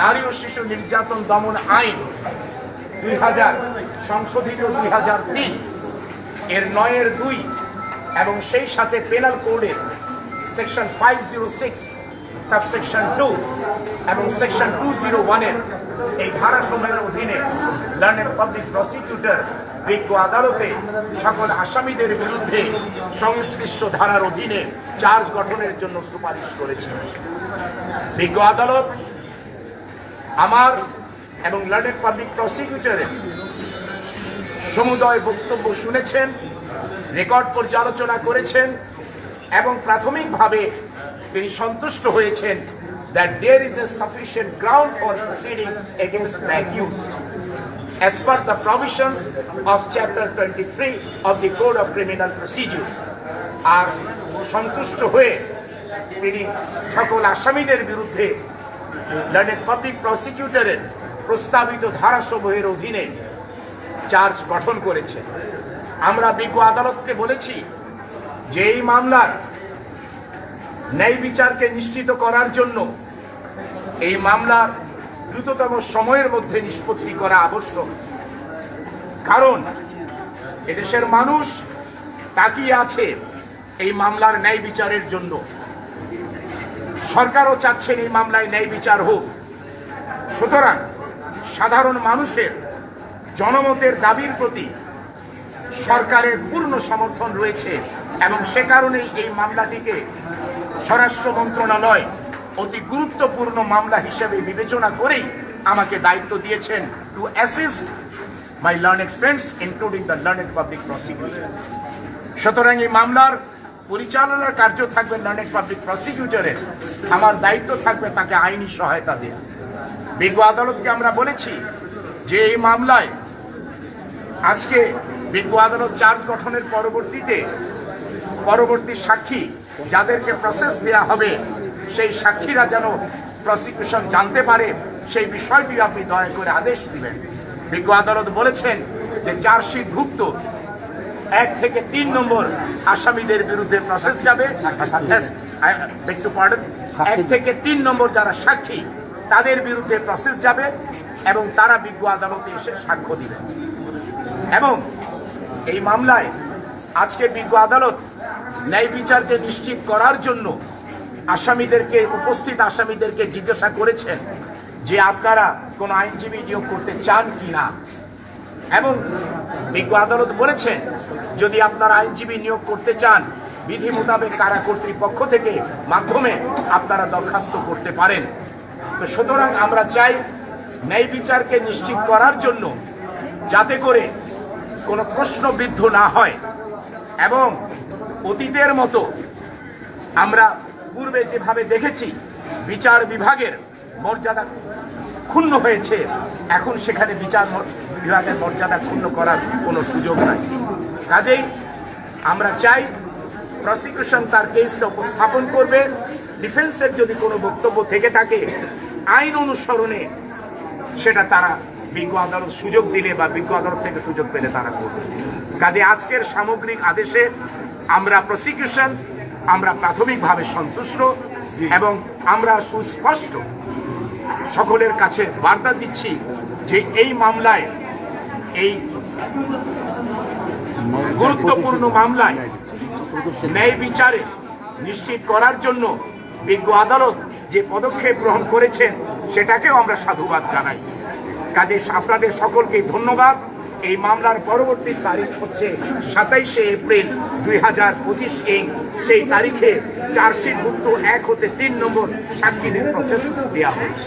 নারী ও শিশু নির্যাতন দমন আইন দুই হাজার, সংশোধিত দুই হাজার তিন। এর নয়ের দুই এবং সেই সাথে পেনাল কোডের section five zero six subsection two এবং সেকশন টু জিরো ওয়ানের এই ধারাসমূহের অধীনে লন্ডন পাবলিক প্রসিকিউটর বিজ্ঞ আদালতে সকল আসামিদের বিরুদ্ধে সংশ্লিষ্ট ধারার অধীনে চার্জ গঠনের জন্য সুপারিশ করেছে। বিজ্ঞ আদালত আমার এবং লন্ডন পাবলিক প্রসিকিউটরের সমুদয় বক্তব্য শুনেছেন রেকর্ড পর্যালোচনা করেছেন এবং প্রাথমিকভাবে তিনি সন্তুষ্ট হয়েছেন that there is a sufficient ground for proceeding against the accused as per the provisions of chapter twenty three of the code of criminal procedure আর সন্তুষ্ট হয়ে তিনি সকল আসামিদের বিরুদ্ধে লন্ডন পাবলিক প্রসিকিউটরের প্রস্তাবিত ধারাসমূহের অধীনে চার্জ গঠন করেছে। আমরা বিজ্ঞ আদালতকে বলেছি যে এই মামলার ন্যায় বিচারকে নিশ্চিত করার জন্য এই মামলার দ্রুততম সময়ের মধ্যে নিষ্পত্তি করা আবশ্যক। কারণ এদেশের মানুষ তাকিয়ে আছে এই মামলার ন্যায় বিচারের জন্য। সরকারও চাচ্ছেন এই মামলায় ন্যায় বিচার হোক। সুতরাং সাধারণ মানুষের জনমতের দাবির প্রতি সরকারের পূর্ণ সমর্থন রয়েছে এবং সে কারণেই এই মামলাটিকে স্বরাষ্ট্র মন্ত্রণালয় অতি গুরুত্বপূর্ণ মামলা হিসেবে বিবেচনা করেই আমাকে দায়িত্ব দিয়েছেন to assist my learned friends including the learned public prosecutor সুতরাং এই মামলার পরিচালনার কার্য থাকবে লার্নেড পাবলিক প্রসিকিউটরের আমার দায়িত্ব থাকবে তাকে আইনি সহায়তা দেওয়া বিজ্ঞ আদালতকে আমরা বলেছি যে এই মামলায় আজকে বিজ্ঞ আদালত চার্জ গঠনের পরবর্তীতে পরবর্তী সাক্ষী যাদেরকে প্রসেস দেওয়া হবে, সেই সাক্ষীরা যেন প্রসিকিউশন জানতে পারে, সেই বিষয়টি আপনি দয়া করে আদেশ দিবেন। বিজ্ঞ আদালত বলেছেন যে চার্জশিট ভুক্ত এক থেকে তিন নম্বর আসামিদের বিরুদ্ধে প্রসেস যাবে। একটু পার্ডন এক থেকে তিন নম্বর যারা সাক্ষী, তাদের বিরুদ্ধে প্রসেস যাবে এবং তারা বিজ্ঞ আদালতে এসে সাক্ষ্য দিবেন এবং এই মামলায় আজকে বিজ্ঞ আদালত ন্যায় বিচারকে নিশ্চিত করার জন্য আসামিদেরকে, উপস্থিত আসামিদেরকে জিজ্ঞাসা করেছেন যে আপনারা কোন আইনজীবী নিয়োগ করতে চান কি না এবং বিজ্ঞ আদালত বলেছেন, যদি আপনার আইনজীবী নিয়োগ করতে চান, বিধি মোতাবেক কারা কর্তৃপক্ষ থেকে মাধ্যমে আপনারা দরখাস্ত করতে পারেন। তো সুতরাং আমরা চাই ন্যায় বিচারকে নিশ্চিত করার জন্য যাতে করে কোনো প্রশ্নবিদ্ধ না হয় এবং অতীতের মতো আমরা পূর্বে যেভাবে দেখেছি, বিচার বিভাগের মর্যাদা ক্ষুণ্ণ হয়েছে, এখন সেখানে বিচার বিভাগের মর্যাদা ক্ষুণ্ণ করার কোনো সুযোগ নাই। কাজেই আমরা চাই প্রসিকিউশন তার কেসটা উপস্থাপন করবে। ডিফেন্সের যদি কোনো বক্তব্য থেকে থাকে, আইন অনুসরণে সেটা তারা বিজ্ঞ আদালত সুযোগ দিলে বা বিজ্ঞ আদালত থেকে সুযোগ পেলে তারা করবে। কাজে আজকের সামগ্রিক আদেশে আমরা প্রসিকিউশন আমরা প্রাথমিকভাবে সন্তুষ্ট এবং আমরা সুস্পষ্ট সকলের কাছে বার্তা দিচ্ছি যে এই মামলায় এই গুরুত্বপূর্ণ মামলায় ন্যায় বিচারে নিশ্চিত করার জন্য বিজ্ঞ আদালত যে পদক্ষেপ গ্রহণ করেছেন, সেটাকেও আমরা সাধুবাদ জানাই। কাজে আপনাদের সকলকে ধন্যবাদ। এই মামলার পরবর্তী তারিখ হচ্ছে সাতাইশে এপ্রিল দুই হাজার পঁচিশ ইং। সেই তারিখে চার্জশিটভুক্ত এক হতে তিন নম্বর সাক্ষীদের প্রসেস দেওয়া হয়েছে।